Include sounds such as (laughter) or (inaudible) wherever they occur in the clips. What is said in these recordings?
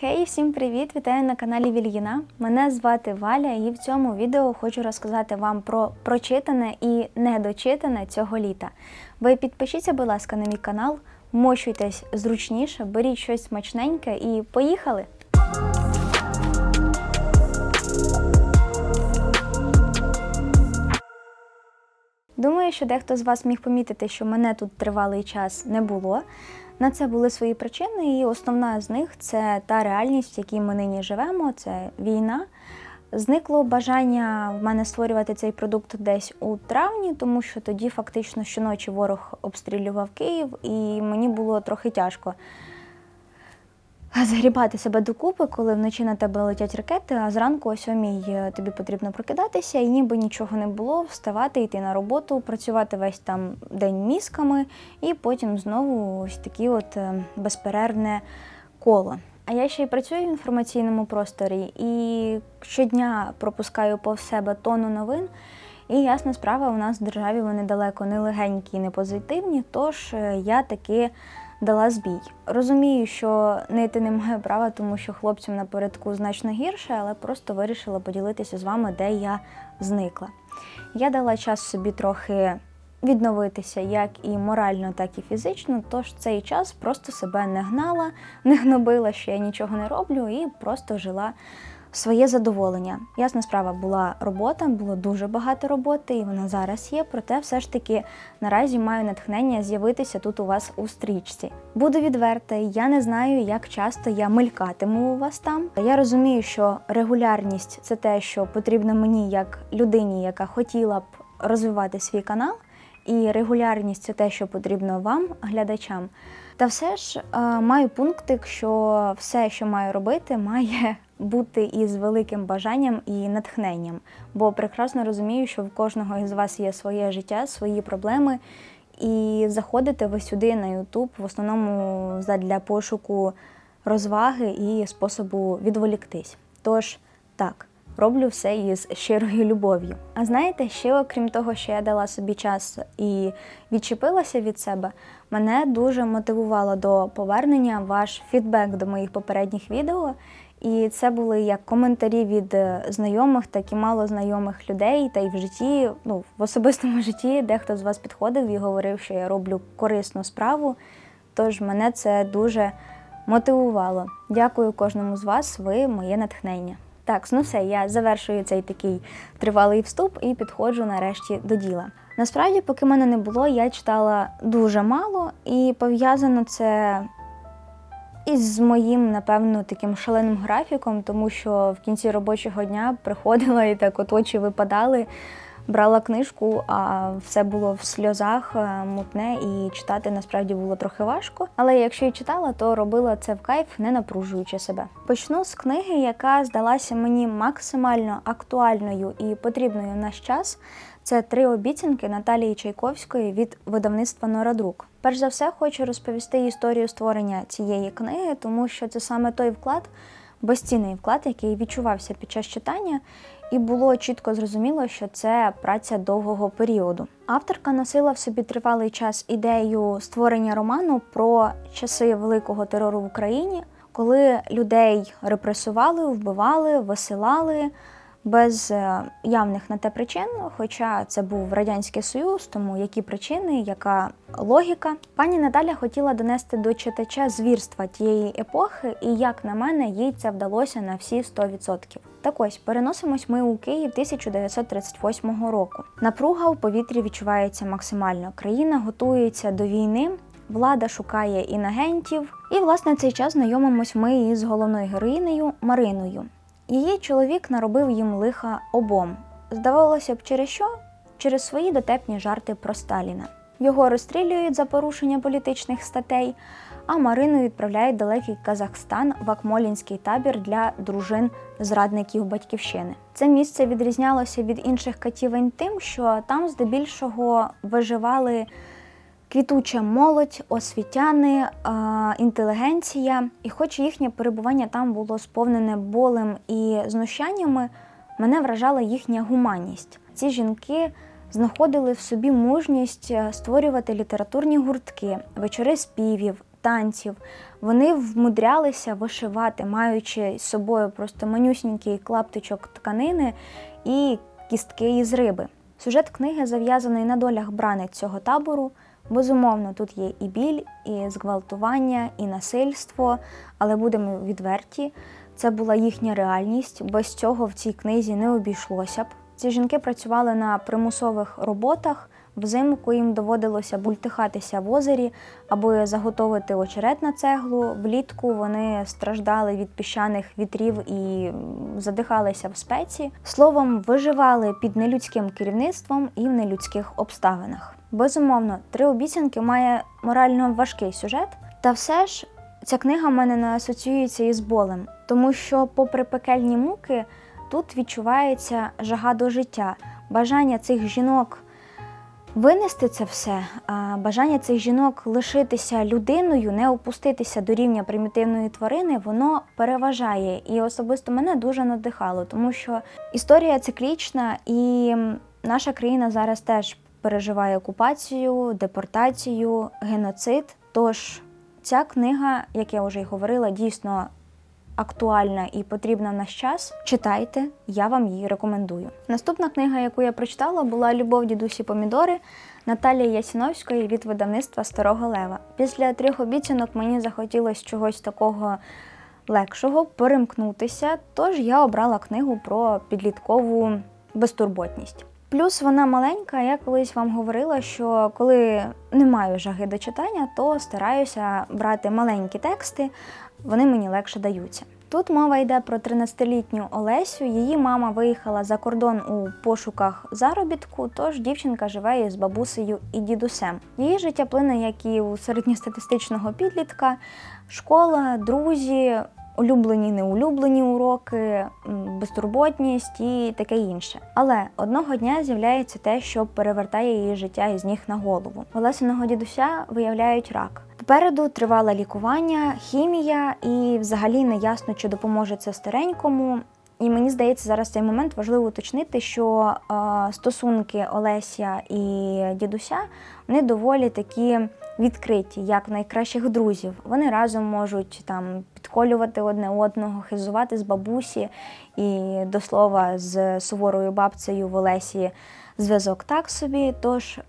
Хей, всім привіт! Вітаю на каналі Вільїна. Мене звати Валя, і в цьому відео хочу розказати вам про прочитане і недочитане цього літа. Ви підпишіться, будь ласка, на мій канал, мощуйтесь зручніше, беріть щось смачненьке і поїхали! Думаю, що дехто з вас міг помітити, що мене тут тривалий час не було. На це були свої причини, і основна з них це та реальність, в якій ми нині живемо, це війна. Зникло бажання в мене створювати цей продукт десь у травні, тому що тоді фактично щоночі ворог обстрілював Київ, і мені було трохи тяжко згрібати себе докупи, коли вночі на тебе летять ракети, а зранку о сьомій е, тобі потрібно прокидатися, і ніби нічого не було, вставати, йти на роботу, працювати весь там день мізками, і потім знову ось такі от е, безперервне коло. А я ще й працюю в інформаційному просторі і щодня пропускаю повз себе тону новин. І ясна справа, у нас в державі вони далеко не легенькі і не позитивні, тож е, я таки дала збій. Розумію, що нити не маю права, тому що хлопцям напередку значно гірше, але просто вирішила поділитися з вами, де я зникла. Я дала час собі трохи відновитися як і морально, так і фізично. Тож цей час просто себе не гнала, не гнобила, що я нічого не роблю, і просто жила своє задоволення. Ясна справа була робота, було дуже багато роботи, і вона зараз є. Проте, все ж таки, наразі маю натхнення з'явитися тут у вас у стрічці. Буду відверта, я не знаю, як часто я мелькатиму у вас там. Я розумію, що регулярність це те, що потрібно мені як людині, яка хотіла б розвивати свій канал. І регулярність це те, що потрібно вам, глядачам. Та все ж е, маю пунктик, що все, що маю робити, має бути із великим бажанням і натхненням. Бо прекрасно розумію, що в кожного із вас є своє життя, свої проблеми. І заходите ви сюди на YouTube в основному для пошуку розваги і способу відволіктись. Тож так. Роблю все із щирою любов'ю. А знаєте, ще окрім того, що я дала собі час і відчепилася від себе, мене дуже мотивувало до повернення ваш фідбек до моїх попередніх відео. І це були як коментарі від е, знайомих, так і мало знайомих людей, та й в житті, ну в особистому житті, дехто з вас підходив і говорив, що я роблю корисну справу. Тож мене це дуже мотивувало. Дякую кожному з вас, ви моє натхнення. Так, ну все, я завершую цей такий тривалий вступ і підходжу нарешті до діла. Насправді, поки мене не було, я читала дуже мало, і пов'язано це із моїм, напевно, таким шаленим графіком, тому що в кінці робочого дня приходила і так от очі випадали. Брала книжку, а все було в сльозах е, мутне, і читати насправді було трохи важко. Але якщо і читала, то робила це в кайф, не напружуючи себе. Почну з книги, яка здалася мені максимально актуальною і потрібною в наш час. Це три обіцянки Наталії Чайковської від видавництва Нородрук. Перш за все, хочу розповісти історію створення цієї книги, тому що це саме той вклад, безцінний вклад, який відчувався під час читання, і було чітко зрозуміло, що це праця довгого періоду. Авторка носила в собі тривалий час ідею створення роману про часи великого терору в Україні, коли людей репресували, вбивали, висилали без е, явних на те причин, хоча це був радянський союз, тому які причини, яка логіка. Пані Наталя хотіла донести до читача звірства тієї епохи, і як на мене, їй це вдалося на всі 100%. Так ось переносимось ми у Київ 1938 року. Напруга у повітрі відчувається максимально. Країна готується до війни. Влада шукає інагентів, і власне цей час знайомимось ми із головною героїнею Мариною. Її чоловік наробив їм лиха обом. Здавалося б, через що? Через свої дотепні жарти про Сталіна. Його розстрілюють за порушення політичних статей, а Марину відправляють далекий Казахстан в Акмолінський табір для дружин зрадників батьківщини. Це місце відрізнялося від інших катівень тим, що там здебільшого виживали квітуча молодь, освітяни, інтелігенція. І, хоч їхнє перебування там було сповнене болем і знущаннями, мене вражала їхня гуманність. Ці жінки знаходили в собі мужність е, створювати літературні гуртки, вечори співів. танців. Вони вмудрялися вишивати, маючи з собою просто манюсінький клаптичок тканини і кістки із риби. Сюжет книги зав'язаний на долях бранець цього табору. Безумовно, тут є і біль, і зґвалтування, і насильство, але будемо відверті. Це була їхня реальність. Без цього в цій книзі не обійшлося б. Ці жінки працювали на примусових роботах. Взимку їм доводилося бультихатися в озері, аби заготовити очерет на цеглу. Влітку вони страждали від піщаних вітрів і задихалися в спеці. Словом, виживали під нелюдським керівництвом і в нелюдських обставинах. Безумовно, три обіцянки має морально важкий сюжет, та все ж ця книга в мене не асоціюється із болем, тому що, попри пекельні муки, тут відчувається жага до життя, бажання цих жінок винести це все, бажання цих жінок лишитися людиною, не опуститися до рівня примітивної тварини, воно переважає. І особисто мене дуже надихало, тому що історія циклічна, і наша країна зараз теж переживає окупацію, депортацію, геноцид. Тож ця книга, як я вже й говорила, дійсно актуальна і потрібна в наш час. Читайте, я вам її рекомендую. Наступна книга, яку я прочитала, була Любов дідусі помідори Наталії Ясіновської від видавництва Старого Лева. Після трьох обіцянок мені захотілося чогось такого легшого перемкнутися, тож я обрала книгу про підліткову безтурботність. Плюс вона маленька, я колись вам говорила, що коли не маю жаги до читання, то стараюся брати маленькі тексти, вони мені легше даються. Тут мова йде про 13-літню Олесю. Її мама виїхала за кордон у пошуках заробітку, тож дівчинка живе із бабусею і дідусем. Її життя плине, як і у середньостатистичного підлітка, школа, друзі, улюблені, неулюблені уроки, безтурботність і таке інше. Але одного дня з'являється те, що перевертає її життя із ніг на голову. Олесиного дідуся виявляють рак. Попереду тривале лікування, хімія, і взагалі не ясно, чи допоможе це старенькому. І мені здається, зараз цей момент важливо уточнити, що е, стосунки Олеся і дідуся вони доволі такі відкриті, як найкращих друзів. Вони разом можуть там підколювати одне одного, хизувати з бабусі, і до слова з суворою бабцею в Олесі зв'язок так собі. Тож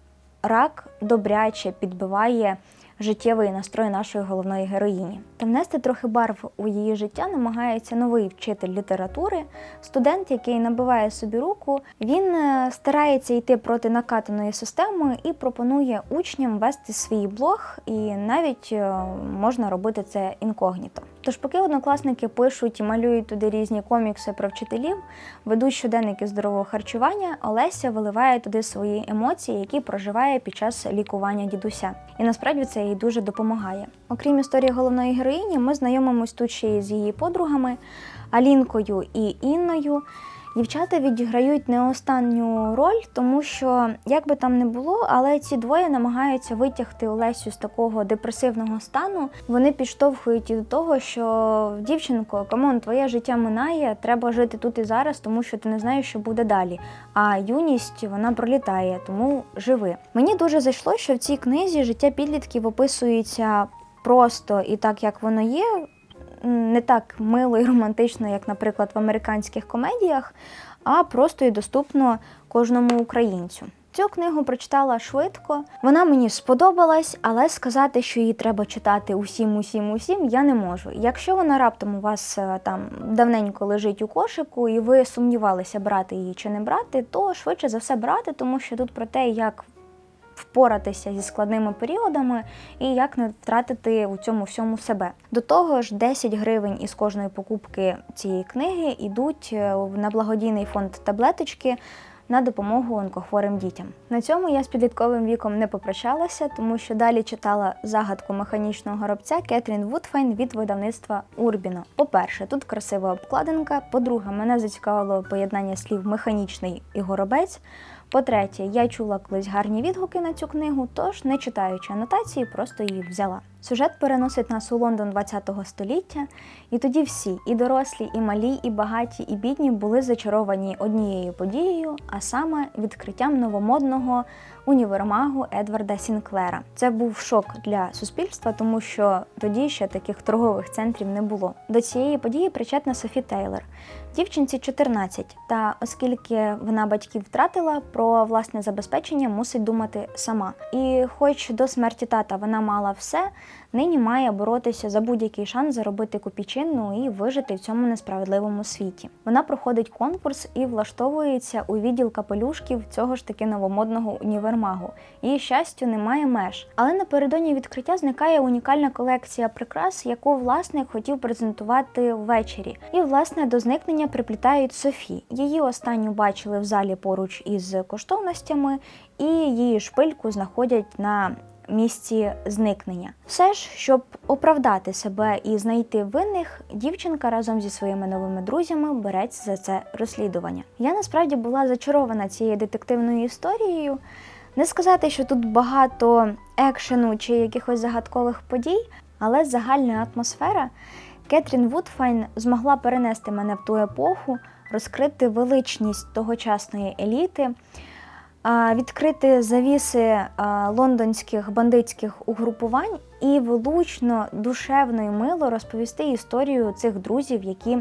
рак добряче підбиває життєвий настрой нашої головної героїні. Та внести трохи барв у її життя намагається новий вчитель літератури, студент, який набиває собі руку. Він е, старається йти проти накатаної системи і пропонує учням вести свій блог, і навіть е, можна робити це інкогніто. Тож, поки однокласники пишуть і малюють туди різні комікси про вчителів, ведуть щоденники здорового харчування, Олеся виливає туди свої емоції, які проживає під час лікування дідуся. І насправді це їй дуже допомагає. Окрім історії головної героїні, ми знайомимось тут ще й з її подругами Алінкою і Інною. Дівчата відіграють не останню роль, тому що, як би там не було, але ці двоє намагаються витягти Олесю з такого депресивного стану. Вони підштовхують і до того, що дівчинко, камон, твоє життя минає, треба жити тут і зараз, тому що ти не знаєш, що буде далі. А юність вона пролітає, тому живи. Мені дуже зайшло, що в цій книзі життя підлітків описується просто і так, як воно є не так мило і романтично, як, наприклад, в американських комедіях, а просто і доступно кожному українцю. Цю книгу прочитала швидко. Вона мені сподобалась, але сказати, що її треба читати усім, усім, усім, я не можу. Якщо вона раптом у вас е, там давненько лежить у кошику, і ви сумнівалися, брати її чи не брати, то швидше за все брати, тому що тут про те, як впоратися зі складними періодами і як не втратити у цьому всьому себе. До того ж, 10 гривень із кожної покупки цієї книги йдуть е, на благодійний фонд таблеточки. На допомогу онкохворим дітям. На цьому я з підлітковим віком не попрощалася, тому що далі читала загадку механічного горобця Кетрін Вудфайн від видавництва Урбіно. По-перше, тут красива обкладинка. По-друге, мене зацікавило поєднання слів механічний і горобець. По-третє, я чула колись гарні відгуки на цю книгу, тож, не читаючи анотації, просто її взяла. Сюжет переносить нас у Лондон 20-го століття, і тоді всі, і дорослі, і малі, і багаті, і бідні були зачаровані однією подією, а саме відкриттям новомодного універмагу Едварда Сінклера. Це був шок для суспільства, тому що тоді ще таких торгових центрів не було. До цієї події причетна Софі Тейлор. Дівчинці 14, та оскільки вона батьків втратила, про власне забезпечення мусить думати сама. І хоч до смерті тата вона мала все, нині має боротися за будь-який шанс заробити копійчину і вижити в цьому несправедливому світі. Вона проходить конкурс і влаштовується у відділ капелюшків цього ж таки новомодного універмагу. Її щастю немає меж. Але напередодні відкриття зникає унікальна колекція прикрас, яку власник хотів презентувати ввечері. І власне до зникнення приплітають Софі. Її останню бачили в залі поруч із коштовностями, і її шпильку знаходять на місці зникнення. Все ж, щоб оправдати себе і знайти винних, дівчинка разом зі своїми новими друзями береться за це розслідування. Я насправді була зачарована цією детективною історією. Не сказати, що тут багато екшену чи якихось загадкових подій, але загальна атмосфера Кетрін Вудфайн змогла перенести мене в ту епоху, розкрити величність тогочасної еліти, відкрити завіси лондонських бандитських угрупувань і влучно, душевно і мило розповісти історію цих друзів, які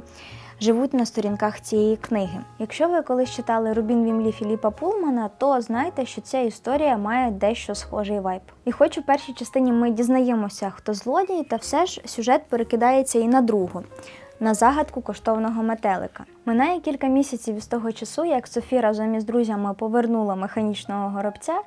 живуть на сторінках цієї книги. Якщо ви колись читали Рубін Вімлі Філіпа Пулмана, то знайте, що ця історія має дещо схожий вайб. І хоч у першій частині ми дізнаємося, хто злодій, та все ж сюжет перекидається і на другу. На загадку коштовного метелика минає кілька місяців із того часу, як Софі разом із друзями повернула механічного горобця.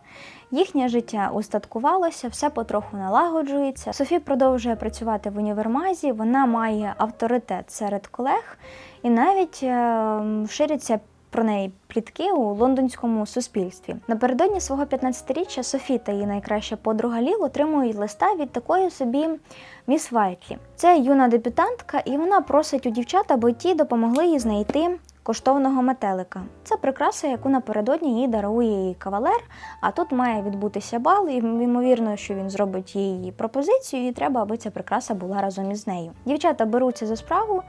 Їхнє життя устаткувалося, все потроху налагоджується. Софі продовжує працювати в універмазі, вона має авторитет серед колег і навіть е, ширяться про неї плітки у лондонському суспільстві. Напередодні свого 15-річчя Софі та її найкраща подруга Ліл отримують листа від такої собі міс Вайтлі. Це юна дебютантка, і вона просить у дівчат, аби ті допомогли їй знайти коштовного метелика. Це прикраса, яку напередодні їй дарує її кавалер. А тут має відбутися бал, і ймовірно, що він зробить їй пропозицію, і треба, аби ця прикраса була разом із нею. Дівчата беруться за справу.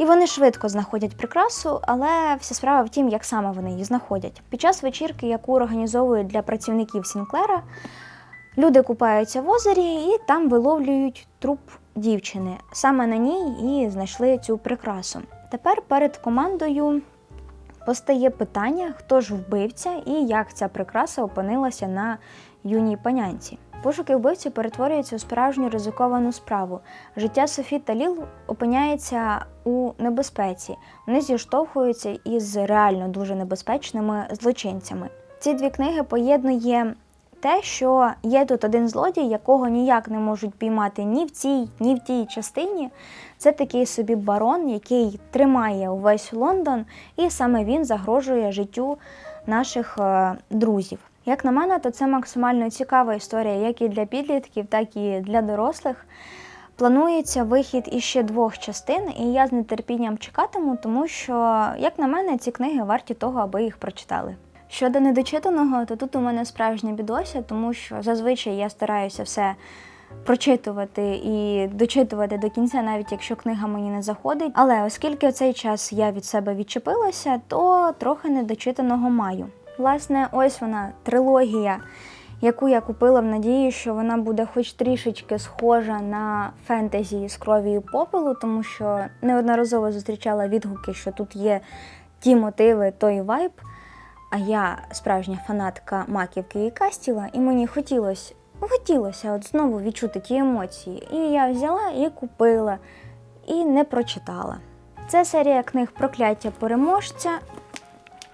І вони швидко знаходять прикрасу, але вся справа в тім, як саме вони її знаходять. Під час вечірки, яку організовують для працівників Сінклера, люди купаються в озері і там виловлюють труп дівчини. Саме на ній і знайшли цю прикрасу. Тепер перед командою постає питання, хто ж вбивця і як ця прикраса опинилася на юній панянці. Пошуки вбивці перетворюються у справжню ризиковану справу. Життя Софі та Ліл опиняється у небезпеці. Вони зіштовхуються із реально дуже небезпечними злочинцями. Ці дві книги поєднує те, що є тут один злодій, якого ніяк не можуть піймати ні в цій, ні в тій частині. Це такий собі барон, який тримає увесь Лондон, і саме він загрожує життю наших е, друзів. Як на мене, то це максимально цікава історія, як і для підлітків, так і для дорослих. Планується вихід іще двох частин, і я з нетерпінням чекатиму, тому що, як на мене, ці книги варті того, аби їх прочитали. Щодо недочитаного, то тут у мене справжня бідося, тому що зазвичай я стараюся все прочитувати і дочитувати до кінця, навіть якщо книга мені не заходить. Але оскільки цей час я від себе відчепилася, то трохи недочитаного маю. Власне, ось вона трилогія, яку я купила в надії, що вона буде хоч трішечки схожа на фентезі з крові і попелу, тому що неодноразово зустрічала відгуки, що тут є ті мотиви, той вайб. А я справжня фанатка маківки і кастіла, і мені хотілося, хотілося от знову відчути ті емоції. І я взяла і купила, і не прочитала. Це серія книг Прокляття переможця,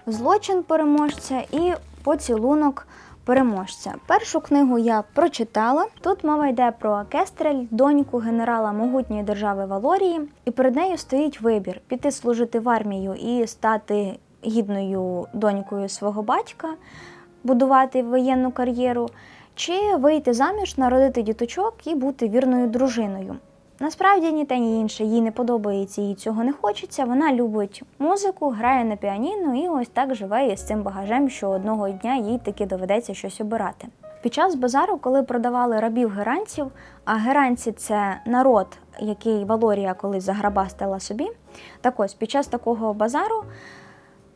Злочин переможця і Поцілунок переможця. Першу книгу я прочитала. Тут мова йде про Кестрель, доньку генерала могутньої держави Валорії, і перед нею стоїть вибір піти служити в армію і стати гідною донькою свого батька, будувати воєнну кар'єру, чи вийти заміж, народити діточок і бути вірною дружиною. Насправді ні те, ні інше їй не подобається, їй цього не хочеться. Вона любить музику, грає на піаніно і ось так живе із цим багажем, що одного дня їй таки доведеться щось обирати. Під час базару, коли продавали рабів геранців, а геранці це народ, який Валорія колись заграбастила собі. Так ось, під час такого базару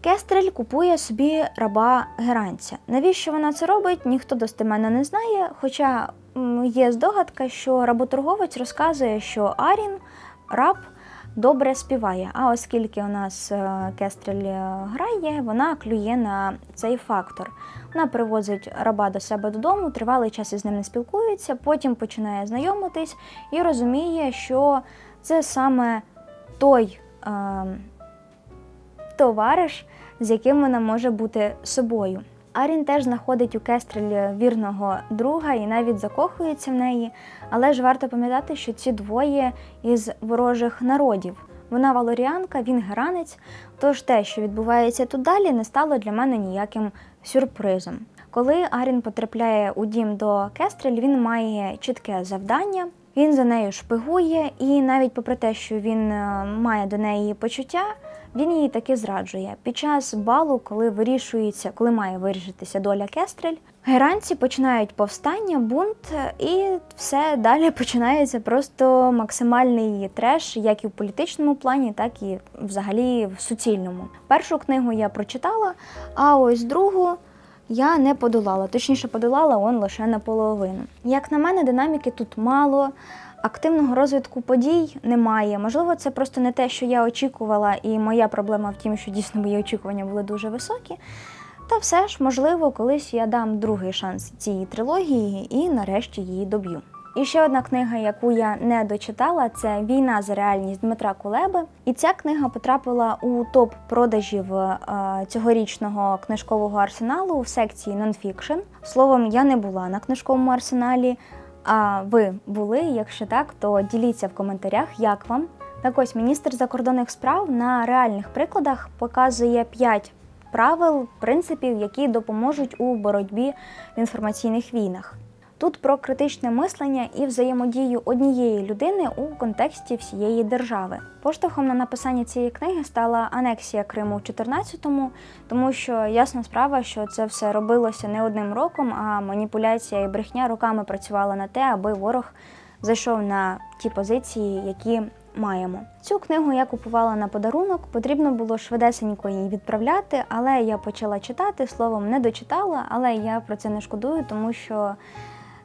Кестрель купує собі раба геранця. Навіщо вона це робить, ніхто достеменно не знає. Хоча є здогадка, що работорговець розказує, що Арін, раб, добре співає. А оскільки у нас е, Кестрель е, грає, вона клює на цей фактор. Вона привозить раба до себе додому, тривалий час із ним не спілкується, потім починає знайомитись і розуміє, що це саме той. Е, товариш, з яким вона може бути собою. Арін теж знаходить у Кестрель вірного друга і навіть закохується в неї, але ж варто пам'ятати, що ці двоє із ворожих народів. Вона валоріанка, він геранець. Тож те, що відбувається тут далі, не стало для мене ніяким сюрпризом. Коли Арін потрапляє у дім до Кестрель, він має чітке завдання. Він за нею шпигує, і навіть попри те, що він е, має до неї почуття, він її таки зраджує. Під час балу, коли вирішується, коли має вирішитися доля Кестрель, геранці починають повстання, бунт, і все далі (laughs) починається просто максимальний треш, як і в політичному плані, так і взагалі в суцільному. Першу книгу я прочитала, а ось другу. Я не подолала, точніше подолала он лише наполовину. Як на мене, динаміки тут мало, активного розвитку подій немає. Можливо, це просто не те, що я очікувала, і моя проблема в тім, що дійсно мої очікування були дуже високі. Та все ж, можливо, колись я дам другий шанс цій трилогії і нарешті її доб'ю. І ще одна книга, яку я не дочитала, це Війна за реальність Дмитра Кулеби. І ця книга потрапила у топ продажів е, цьогорічного книжкового арсеналу в секції нонфікшн. Словом, я не була на книжковому арсеналі. А ви були? Якщо так, то діліться в коментарях, як вам. Так ось міністр закордонних справ на реальних прикладах показує 5 правил, принципів, які допоможуть у боротьбі в інформаційних війнах. Тут про критичне мислення і взаємодію однієї людини у контексті всієї держави. Поштовхом на написання цієї книги стала анексія Криму в 14-му, тому що ясна справа, що це все робилося не одним роком, а маніпуляція і брехня роками працювала на те, аби ворог зайшов на ті позиції, які маємо. Цю книгу я купувала на подарунок, потрібно було швидесенько її відправляти, але я почала читати, словом, не дочитала, але я про це не шкодую, тому що.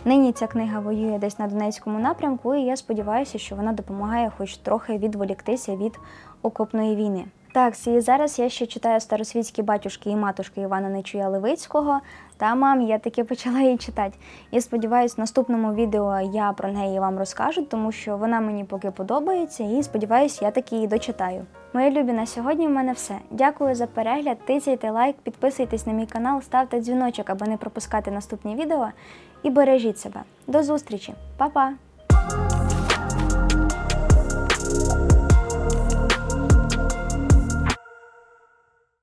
Нині ця книга воює десь на Донецькому напрямку, і я сподіваюся, що вона допомагає хоч трохи відволіктися від окопної війни. Так, і зараз я ще читаю старосвітські батюшки і матушки Івана Нечуя Левицького. Та мам, я таки почала її читати. І сподіваюся, в наступному відео я про неї вам розкажу, тому що вона мені поки подобається, і сподіваюся, я таки її дочитаю. Мої любі, на сьогодні в мене все. Дякую за перегляд. Тицяйте лайк, підписуйтесь на мій канал, ставте дзвіночок, аби не пропускати наступні відео. І бережіть себе. До зустрічі, Па-па!